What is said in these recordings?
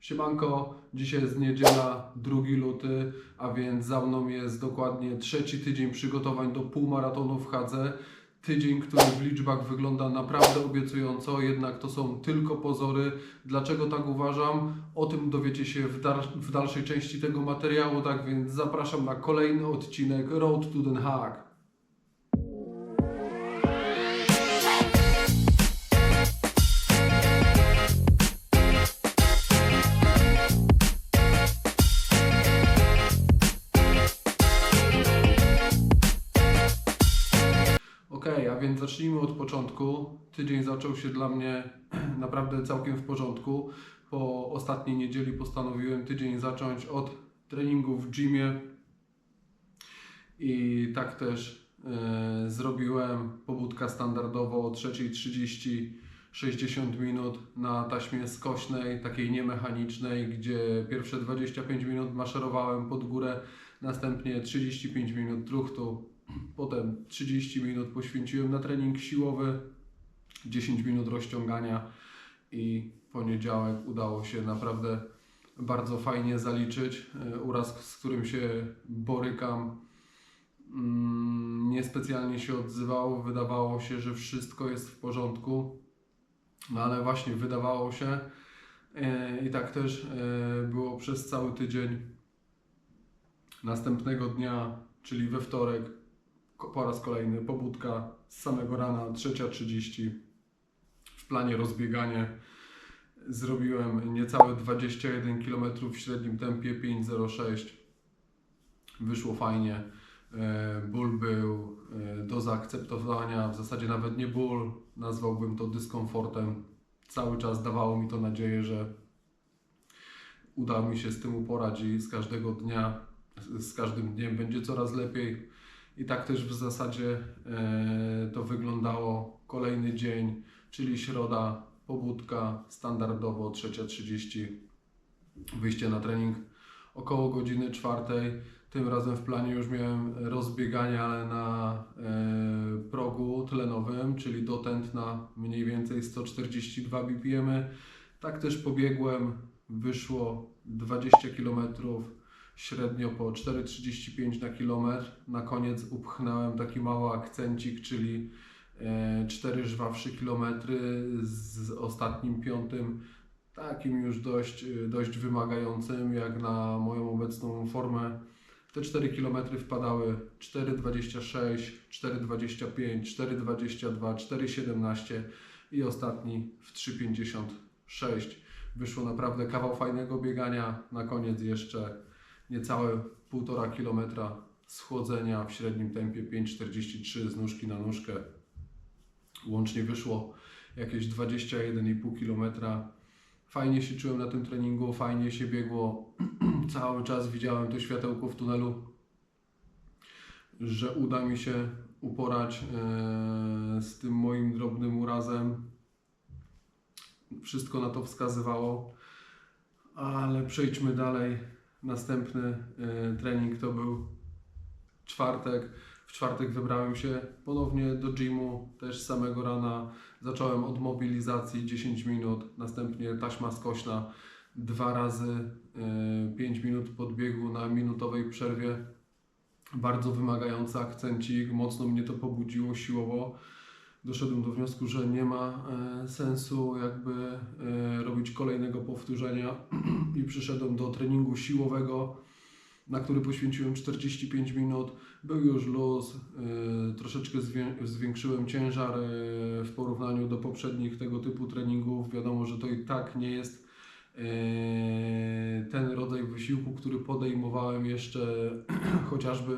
Siemanko, dzisiaj jest niedziela, 2 luty, a więc za mną jest dokładnie trzeci tydzień przygotowań do półmaratonu w Hadze. Tydzień, który w liczbach wygląda naprawdę obiecująco, jednak to są tylko pozory. Dlaczego tak uważam? O tym dowiecie się w, w dalszej części tego materiału, tak więc zapraszam na kolejny odcinek Road to Den Haag. Zacznijmy od początku. Tydzień zaczął się dla mnie naprawdę całkiem w porządku. Po ostatniej niedzieli postanowiłem tydzień zacząć od treningu w gymie i tak też e, zrobiłem. Pobudka standardowo o 3.30 60 minut na taśmie skośnej, takiej niemechanicznej, gdzie pierwsze 25 minut maszerowałem pod górę, następnie 35 minut truchtu, Potem 30 minut poświęciłem na trening siłowy, 10 minut rozciągania i poniedziałek udało się naprawdę bardzo fajnie zaliczyć. E, Uraz, z którym się borykam, mm, niespecjalnie się odzywał. Wydawało się, że wszystko jest w porządku, no ale właśnie wydawało się. E, I tak też e, było przez cały tydzień. Następnego dnia, czyli we wtorek, po raz kolejny pobudka z samego rana, 3.30. W planie rozbieganie zrobiłem niecałe 21 km w średnim tempie 5.06. Wyszło fajnie. E, Ból był e, do zaakceptowania, w zasadzie nawet nie ból, nazwałbym to dyskomfortem. Cały czas dawało mi to nadzieję, że uda mi się z tym uporać i z każdego dnia, z z każdym dniem będzie coraz lepiej. I tak też w zasadzie e, to wyglądało. Kolejny dzień, czyli środa, pobudka, standardowo 3.30, wyjście na trening około godziny czwartej. Tym razem w planie już miałem rozbieganie, ale na e, progu tlenowym, czyli do tętna mniej więcej 142 BPM. Tak też pobiegłem, wyszło 20 km średnio po 4,35 na kilometr. Na koniec upchnąłem taki mały akcencik, czyli e, 4 żwawsze kilometry z ostatnim piątym, takim już dość, e, dość wymagającym jak na moją obecną formę. Te 4 km wpadały 4,26, 4,25, 4,22, 4,17 i ostatni w 3,56. Wyszło naprawdę kawał fajnego biegania. Na koniec jeszcze niecałe 1,5 km schodzenia w średnim tempie 5,43 z nóżki na nóżkę. Łącznie wyszło jakieś 21,5 km. Fajnie się czułem na tym treningu, fajnie się biegło. Cały czas widziałem to światełko w tunelu, że uda mi się uporać e, z tym moim drobnym urazem. Wszystko na to wskazywało, ale przejdźmy dalej. Następny e, trening to był czwartek. W czwartek wybrałem się ponownie do gymu, też samego rana. Zacząłem od mobilizacji 10 minut, następnie taśma skośna dwa razy e, 5 minut podbiegu na minutowej przerwie. Bardzo wymagający akcencik, mocno mnie to pobudziło siłowo. Doszedłem do wniosku, że nie ma e, sensu jakby e, robić kolejnego powtórzenia i przyszedłem do treningu siłowego, na który poświęciłem 45 minut. Był już luz, e, troszeczkę zwię- zwiększyłem ciężar w porównaniu do poprzednich tego typu treningów. Wiadomo, że to i tak nie jest ten rodzaj wysiłku, który podejmowałem jeszcze chociażby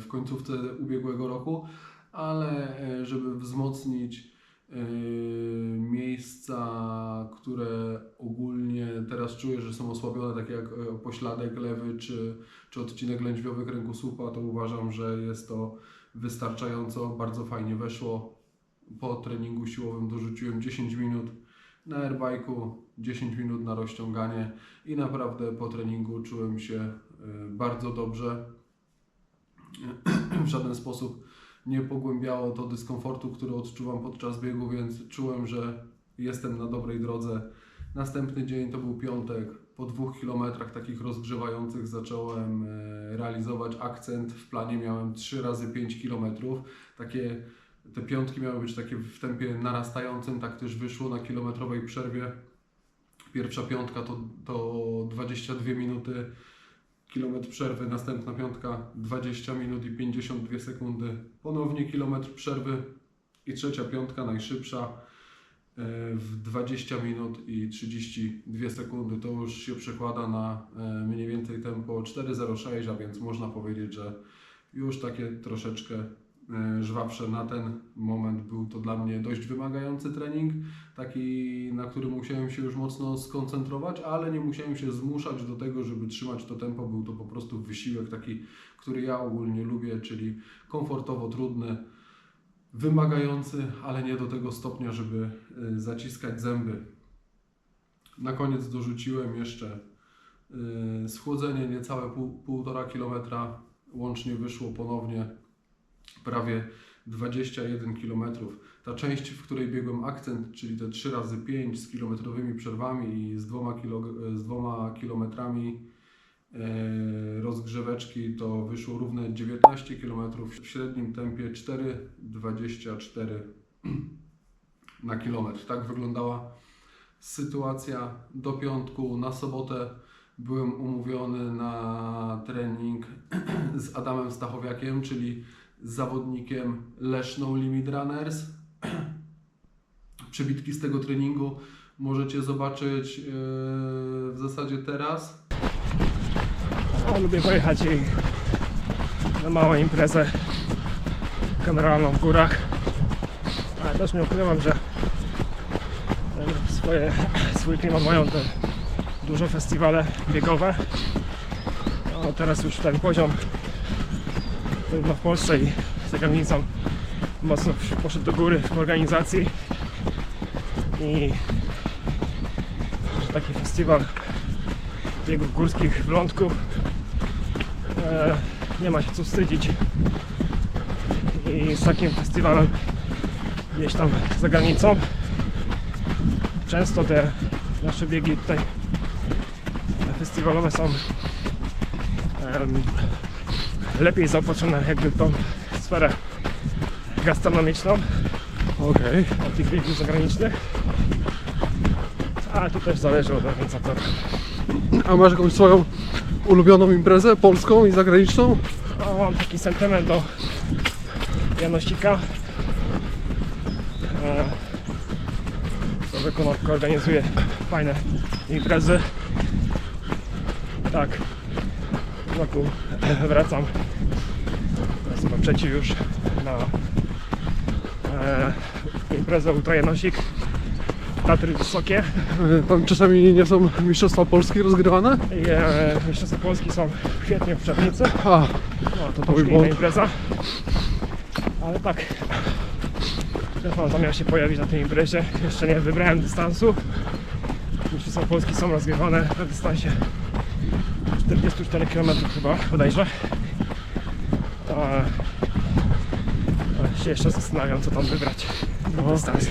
w końcówce ubiegłego roku, ale e, żeby wzmocnić e, miejsca, które ogólnie teraz czuję, że są osłabione, takie jak e, pośladek lewy czy, czy odcinek lędźwiowy kręgosłupa, to uważam, że jest to wystarczająco, bardzo fajnie weszło. Po treningu siłowym dorzuciłem 10 minut na airbike'u, 10 minut na rozciąganie i naprawdę po treningu czułem się bardzo dobrze. W żaden sposób nie pogłębiało to dyskomfortu, który odczuwam podczas biegu, więc czułem, że jestem na dobrej drodze Następny dzień to był piątek. Po dwóch kilometrach takich rozgrzewających zacząłem e, realizować akcent. W planie miałem 3 razy 5 kilometrów. Takie te piątki miały być takie w tempie narastającym, tak też wyszło na kilometrowej przerwie. Pierwsza piątka to, to 22 minuty, kilometr przerwy, następna piątka 20 minut i 52 sekundy, ponownie kilometr przerwy i trzecia piątka najszybsza e, w 20 minut i 32 sekundy. To już się przekłada na e, mniej więcej tempo 4.06, a więc można powiedzieć, że już takie troszeczkę żwawsze na ten moment. Był to dla mnie dość wymagający trening, taki na którym musiałem się już mocno skoncentrować, ale nie musiałem się zmuszać do tego, żeby trzymać to tempo. Był to po prostu wysiłek taki, który ja ogólnie lubię, czyli komfortowo trudny, wymagający, ale nie do tego stopnia, żeby y, zaciskać zęby. Na koniec dorzuciłem jeszcze y, schłodzenie niecałe pół, półtora kilometra. Łącznie wyszło ponownie prawie 21 km. Ta część, w której biegłem akcent, czyli te 3 razy 5 z kilometrowymi przerwami i z dwoma, kilo, z dwoma kilometrami e, rozgrzeweczki, to wyszło równe 19 km w średnim tempie 4,24 na kilometr. Tak wyglądała sytuacja do piątku. Na sobotę byłem umówiony na trening z Adamem Stachowiakiem, czyli zawodnikiem Leszną Limit Runners. Przebitki z tego treningu możecie zobaczyć yy, w zasadzie teraz. No, lubię pojechać i na małą imprezę kameralną w górach. Ale też nie ukrywam, że e, swoje, swój klimat mają te duże festiwale biegowe. No, teraz już ten poziom w Polsce i za granicą mocno poszedł do góry w organizacji. I taki festiwal biegów górskich w Lądku e, nie ma się co wstydzić. I z takim festiwalem gdzieś tam za granicą. Często te nasze biegi tutaj festiwalowe są em, lepiej zaopatrzone jakby w tą sferę gastronomiczną Okej. od tych biegów zagranicznych ale to też zależy od organizatora A masz jakąś swoją ulubioną imprezę polską i zagraniczną? No, mam taki sentyment do Janosika. E, co wykonawka organizuje fajne imprezy. Tak, roku wracam. Raz chyba trzeci już na e, imprezę Ultra Janosik. Tatry Wysokie. Tam czasami nie są Mistrzostwa Polskie rozgrywane? I, e, Mistrzostwa Polski są w kwietniu w Czernicy. A, No, to troszkę bo- inna impreza. Ale tak. Mam zamiar się pojawić na tej imprezie. Jeszcze nie wybrałem dystansu. Mistrzostwa Polski są rozgrywane na dystansie 44 km chyba, bodajże. A, a się jeszcze zastanawiam, co tam wybrać na dystans.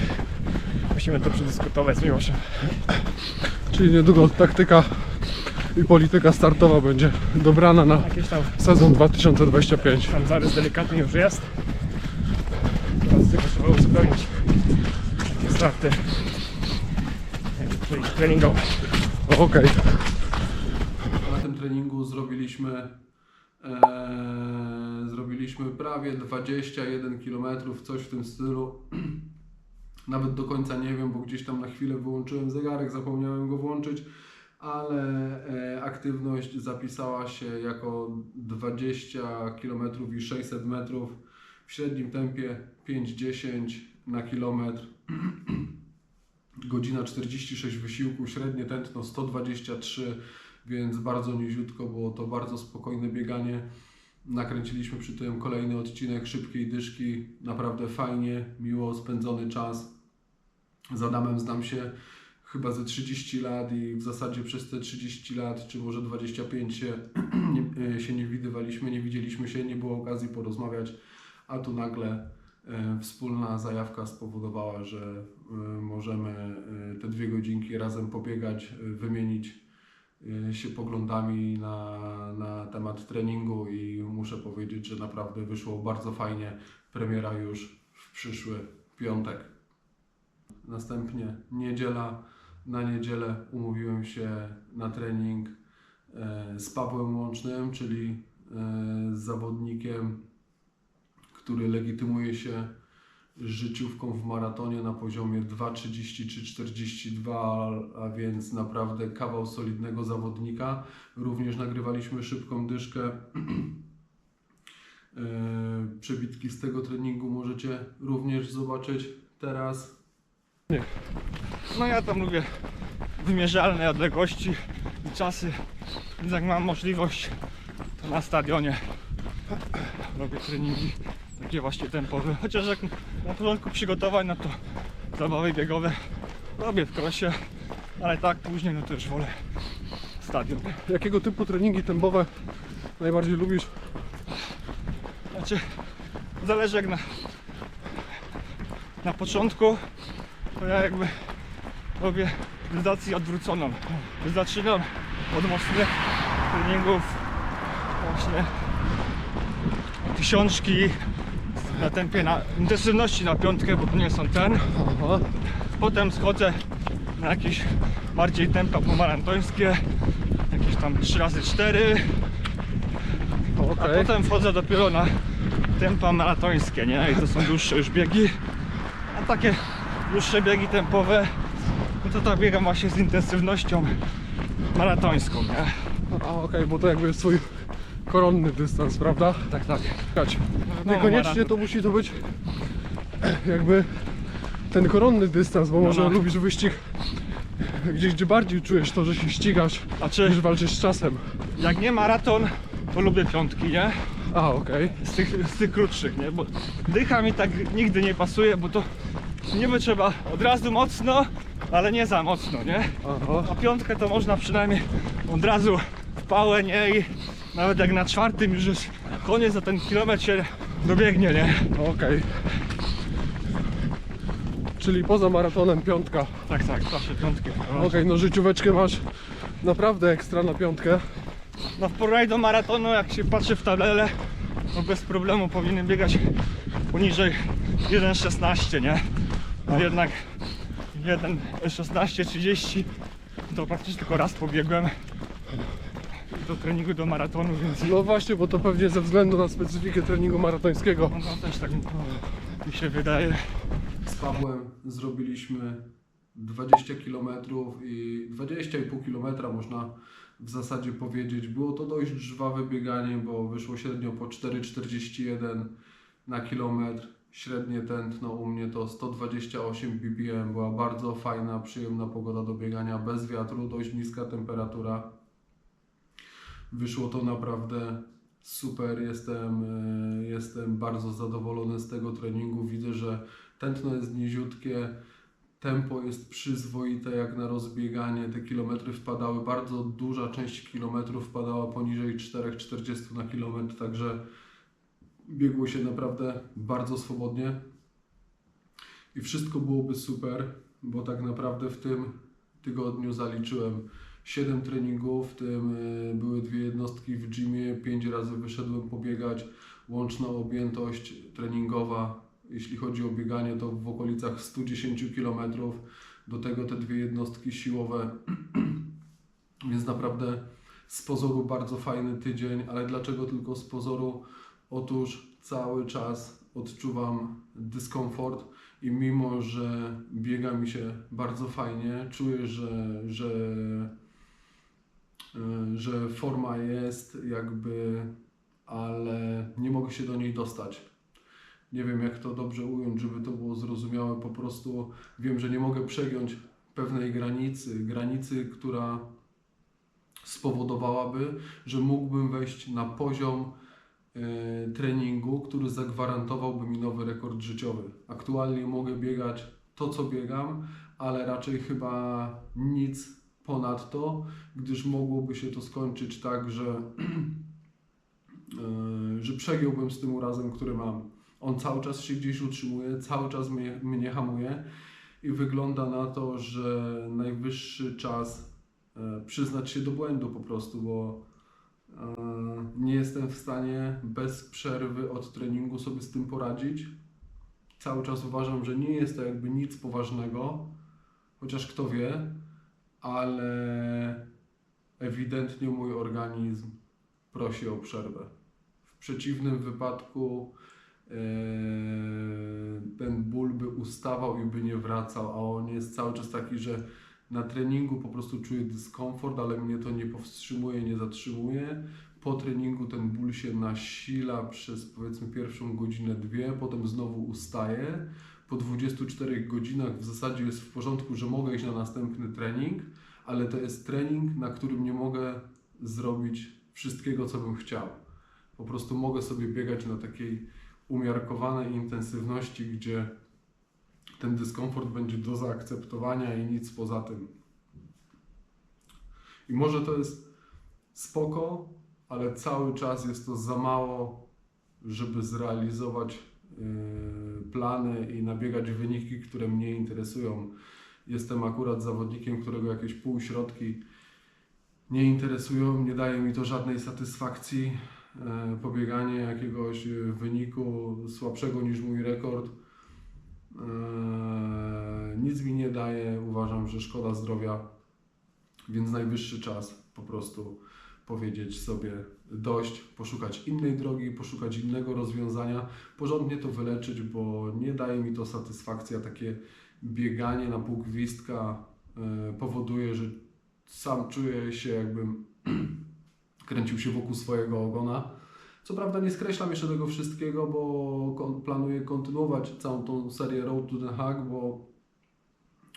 Musimy to przedyskutować z Miłoszem. czyli niedługo taktyka i polityka startowa będzie dobrana na tam sezon 2025. Tam zarys delikatny już jest. Teraz tylko trzeba uzupełnić takie starty przejść treningowe. Okej. Tym treningu zrobiliśmy e, zrobiliśmy prawie 21 km, coś w tym stylu. Nawet do końca nie wiem, bo gdzieś tam na chwilę wyłączyłem zegarek, zapomniałem go włączyć, ale e, aktywność zapisała się jako 20 km i 600 metrów w średnim tempie 5-10 na kilometr. Godzina 46 wysiłku, średnie tętno 123 więc bardzo niziutko, było to bardzo spokojne bieganie. Nakręciliśmy przy tym kolejny odcinek szybkiej dyszki, naprawdę fajnie, miło spędzony czas. Z Adamem znam się chyba ze 30 lat i w zasadzie przez te 30 lat, czy może 25 się nie, się nie widywaliśmy, nie widzieliśmy się, nie było okazji porozmawiać, a tu nagle E, Wspólna zajawka spowodowała, że e, możemy e, te dwie godzinki razem pobiegać, e, wymienić e, się poglądami na, na temat treningu i muszę powiedzieć, że naprawdę wyszło bardzo fajnie. Premiera już w przyszły piątek. Następnie niedziela. Na niedzielę umówiłem się na trening e, z Pawłem Łącznym, czyli z zawodnikiem, który legitymuje się życiówką w maratonie na poziomie 2,30 czy 42, a więc naprawdę kawał solidnego zawodnika. Również nagrywaliśmy szybką dyszkę. E, Przebitki z tego treningu możecie również zobaczyć teraz. No ja tam lubię wymierzalne odległości i czasy, więc jak mam możliwość, to na stadionie robię treningi takie właśnie tempowe. Chociaż jak na początku przygotowań, no to zabawy biegowe robię w krosie, ale tak później, no to już wolę stadion. Jakiego typu treningi tempowe najbardziej lubisz? Znaczy, zależy jak na, na początku, to ja jakby robię gradację odwróconą. Zaczynam od mocnych treningów, właśnie tysiączki na tempie, na intensywności na piątkę, bo to nie są ten. Potem schodzę na jakieś bardziej tempa pomarantońskie, jakieś tam 3x4, a Okej. potem wchodzę dopiero na tempa maratońskie, nie? I to są dłuższe już biegi. A takie dłuższe biegi tempowe, no to tak biegam właśnie z intensywnością maratońską, nie? A okej, bo to jakby swój koronny dystans, prawda? Tak, tak. Czekać. No, Niekoniecznie to musi to być jakby ten koronny dystans, bo może no. lubisz wyścig gdzieś, gdzie bardziej czujesz to, że się ścigasz, Znaczy, niż walczysz z czasem. jak nie maraton, to lubię piątki, nie? A, okej. Z tych, z tych krótszych, nie? Bo dycha mi tak nigdy nie pasuje, bo to niby trzeba od razu mocno, ale nie za mocno, nie? Aha. A piątkę to można przynajmniej od razu w pałę, nie? I nawet jak na czwartym już jest koniec, za ten kilometr się dobiegnie, nie? Okej. Czyli poza maratonem piątka. Tak, tak, zawsze piątkę. Okej, no życióweczkę masz naprawdę ekstra na piątkę. No w porównaniu do maratonu, jak się patrzy w tabelę, no bez problemu powinien biegać poniżej 1,16, nie? A jednak 1,16,30 to praktycznie tylko raz pobiegłem do treningu do maratonu, więc No właśnie, bo to pewnie ze względu na specyfikę treningu maratońskiego. no, no też tak mi się wydaje. Z Pawłem zrobiliśmy 20 km i 20,5 km można w zasadzie powiedzieć. Było to dość żwawe bieganie, bo wyszło średnio po 4,41 na kilometr. Średnie tętno u mnie to 128 ppm. Była bardzo fajna, przyjemna pogoda do biegania, bez wiatru, dość niska temperatura. Wyszło to naprawdę super. Jestem, e, jestem bardzo zadowolony z tego treningu. Widzę, że tętno jest niziutkie, tempo jest przyzwoite jak na rozbieganie. Te kilometry wpadały, bardzo duża część kilometrów wpadała poniżej 4,40 na kilometr, także biegło się naprawdę bardzo swobodnie. I wszystko byłoby super, bo tak naprawdę w tym tygodniu zaliczyłem 7 treningów, w tym y, były dwie jednostki w gymie, 5 razy wyszedłem pobiegać, łączna objętość treningowa, jeśli chodzi o bieganie, to w okolicach 110 km, do tego te dwie jednostki siłowe, więc naprawdę z pozoru bardzo fajny tydzień, ale dlaczego tylko z pozoru? Otóż cały czas odczuwam dyskomfort i mimo, że biega mi się bardzo fajnie, czuję, że, że, że forma jest jakby, ale nie mogę się do niej dostać. Nie wiem jak to dobrze ująć, żeby to było zrozumiałe. Po prostu wiem, że nie mogę przegiąć pewnej granicy, granicy, która spowodowałaby, że mógłbym wejść na poziom e, treningu, który zagwarantowałby mi nowy rekord życiowy. Aktualnie mogę biegać to, co biegam, ale raczej chyba nic ponad to, gdyż mogłoby się to skończyć tak, że, e, że przegiąłbym z tym urazem, który mam. On cały czas się gdzieś utrzymuje, cały czas mnie, mnie hamuje i wygląda na to, że najwyższy czas e, przyznać się do błędu po prostu, bo e, nie jestem w stanie bez przerwy od treningu sobie z tym poradzić. Cały czas uważam, że nie jest to jakby nic poważnego, chociaż kto wie, ale ewidentnie mój organizm prosi o przerwę. W przeciwnym wypadku e, ten ból by ustawał i by nie wracał, a on jest cały czas taki, że na treningu po prostu czuję dyskomfort, ale mnie to nie powstrzymuje, nie zatrzymuje. Po treningu ten ból się nasila przez powiedzmy pierwszą godzinę, dwie, potem znowu ustaje. Po 24 godzinach w zasadzie jest w porządku, że mogę iść na następny trening, ale to jest trening, na którym nie mogę zrobić wszystkiego, co bym chciał. Po prostu mogę sobie biegać na takiej umiarkowanej intensywności, gdzie ten dyskomfort będzie do zaakceptowania i nic poza tym. I może to jest spoko, ale cały czas jest to za mało, żeby zrealizować plany i nabiegać wyniki, które mnie interesują. Jestem akurat zawodnikiem, którego jakieś półśrodki nie interesują, nie daje mi to żadnej satysfakcji. E, Pobieganie jakiegoś wyniku słabszego niż mój rekord e, nic mi nie daje. Uważam, że szkoda zdrowia, więc najwyższy czas po prostu powiedzieć sobie dość, poszukać innej drogi, poszukać innego rozwiązania, porządnie to wyleczyć, bo nie daje mi to satysfakcji, a takie bieganie na pół gwizdka e, powoduje, że sam czuję się jakbym kręcił się wokół swojego ogona. Co prawda nie skreślam jeszcze tego wszystkiego, bo planuję kontynuować całą tą serię Road to the Hague, bo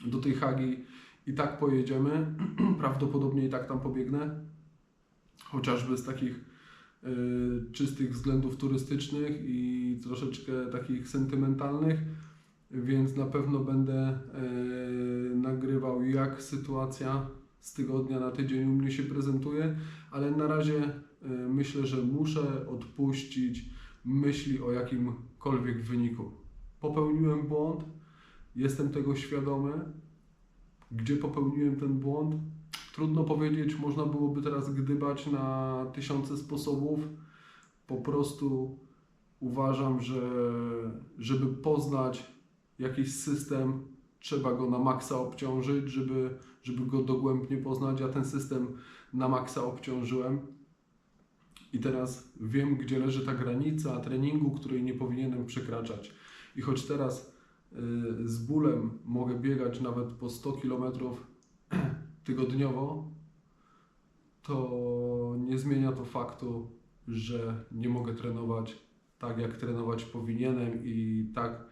do tej Hagi i tak pojedziemy, prawdopodobnie i tak tam pobiegnę, chociażby z takich y, czystych względów turystycznych i troszeczkę takich sentymentalnych, więc na pewno będę y, nagrywał jak sytuacja z tygodnia na tydzień u mnie się prezentuje, ale na razie y, myślę, że muszę odpuścić myśli o jakimkolwiek wyniku. Popełniłem błąd, jestem tego świadomy. Gdzie popełniłem ten błąd? Trudno powiedzieć, można byłoby teraz gdybać na tysiące sposobów. Po prostu uważam, że żeby poznać jakiś system, trzeba go na maksa obciążyć, żeby, żeby go dogłębnie poznać. Ja ten system na maksa obciążyłem. I teraz wiem, gdzie leży ta granica treningu, której nie powinienem przekraczać. I choć teraz y, z bólem mogę biegać nawet po 100 km tygodniowo, to nie zmienia to faktu, że nie mogę trenować tak, jak trenować powinienem i tak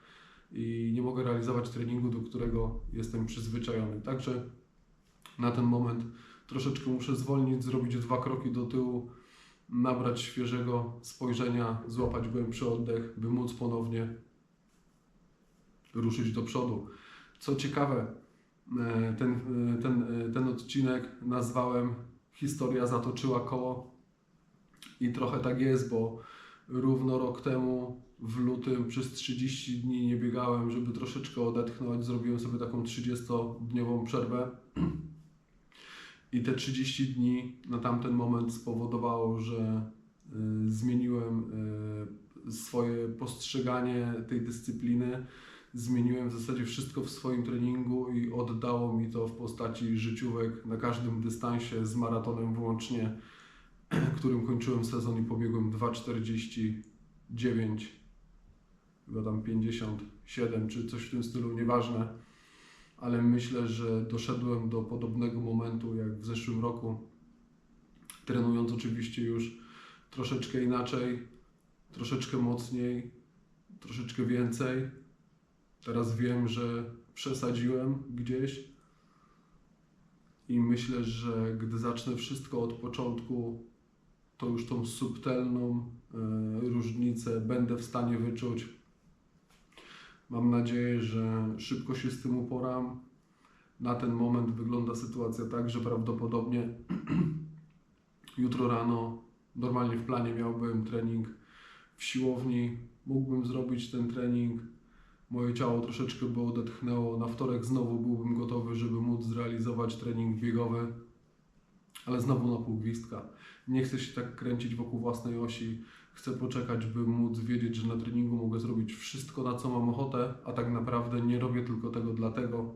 i nie mogę realizować treningu, do którego jestem przyzwyczajony. Także na ten moment troszeczkę muszę zwolnić, zrobić dwa kroki do tyłu, nabrać świeżego spojrzenia, złapać głębszy oddech, by móc ponownie ruszyć do przodu. Co ciekawe, ten, e, ten, e, ten odcinek nazwałem Historia zatoczyła koło i trochę tak jest, bo równo rok temu w lutym przez 30 dni nie biegałem, żeby troszeczkę odetchnąć. Zrobiłem sobie taką 30-dniową przerwę. I te 30 dni na tamten moment spowodowało, że zmieniłem swoje postrzeganie tej dyscypliny. Zmieniłem w zasadzie wszystko w swoim treningu i oddało mi to w postaci życiówek na każdym dystansie z maratonem włącznie, którym kończyłem sezon i pobiegłem 2,49 chyba tam 57 czy coś w tym stylu, nieważne, ale myślę, że doszedłem do podobnego momentu jak w zeszłym roku, trenując oczywiście już troszeczkę inaczej, troszeczkę mocniej, troszeczkę więcej. Teraz wiem, że przesadziłem gdzieś i myślę, że gdy zacznę wszystko od początku, to już tą subtelną e, różnicę będę w stanie wyczuć. Mam nadzieję, że szybko się z tym uporam. Na ten moment wygląda sytuacja tak, że prawdopodobnie jutro rano normalnie w planie miałbym trening w siłowni mógłbym zrobić ten trening, moje ciało troszeczkę by odetchnęło, na wtorek znowu byłbym gotowy, żeby móc zrealizować trening biegowy, ale znowu na pół gwizdka. Nie chcę się tak kręcić wokół własnej osi, chcę poczekać, by móc wiedzieć, że na treningu mogę zrobić wszystko, na co mam ochotę, a tak naprawdę nie robię tylko tego dlatego,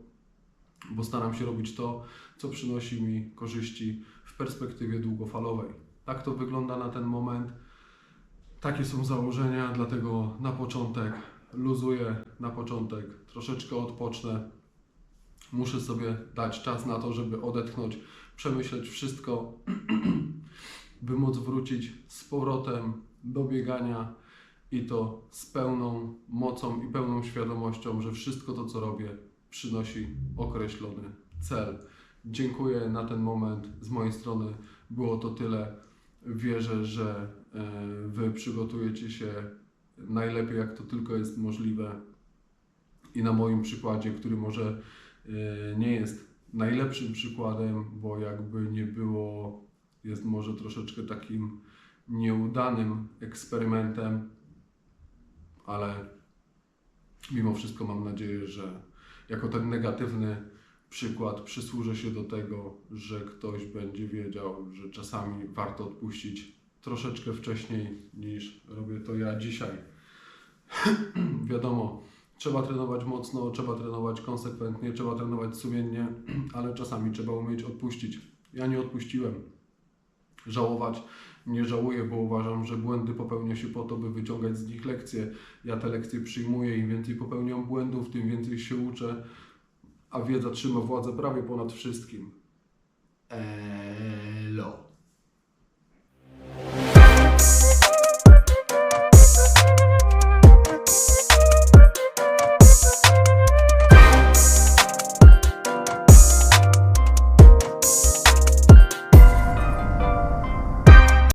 bo staram się robić to, co przynosi mi korzyści w perspektywie długofalowej. Tak to wygląda na ten moment. Takie są założenia, dlatego na początek luzuję, na początek troszeczkę odpocznę. Muszę sobie dać czas na to, żeby odetchnąć, przemyśleć wszystko, by móc wrócić z powrotem do biegania i to z pełną mocą i pełną świadomością, że wszystko to, co robię, przynosi określony cel. Dziękuję na ten moment. Z mojej strony było to tyle. Wierzę, że e, Wy przygotujecie się najlepiej, jak to tylko jest możliwe. I na moim przykładzie, który może e, nie jest najlepszym przykładem, bo jakby nie było, jest może troszeczkę takim nieudanym eksperymentem, ale mimo wszystko mam nadzieję, że jako ten negatywny przykład przysłużę się do tego, że ktoś będzie wiedział, że czasami warto odpuścić troszeczkę wcześniej niż robię to ja dzisiaj. Wiadomo, trzeba trenować mocno, trzeba trenować konsekwentnie, trzeba trenować sumiennie, ale czasami trzeba umieć odpuścić. Ja nie odpuściłem. Żałować nie żałuję, bo uważam, że błędy popełnia się po to, by wyciągać z nich lekcje. Ja te lekcje przyjmuję, im więcej popełniam błędów, tym więcej się uczę, a wiedza trzyma władzę prawie ponad wszystkim. Elo.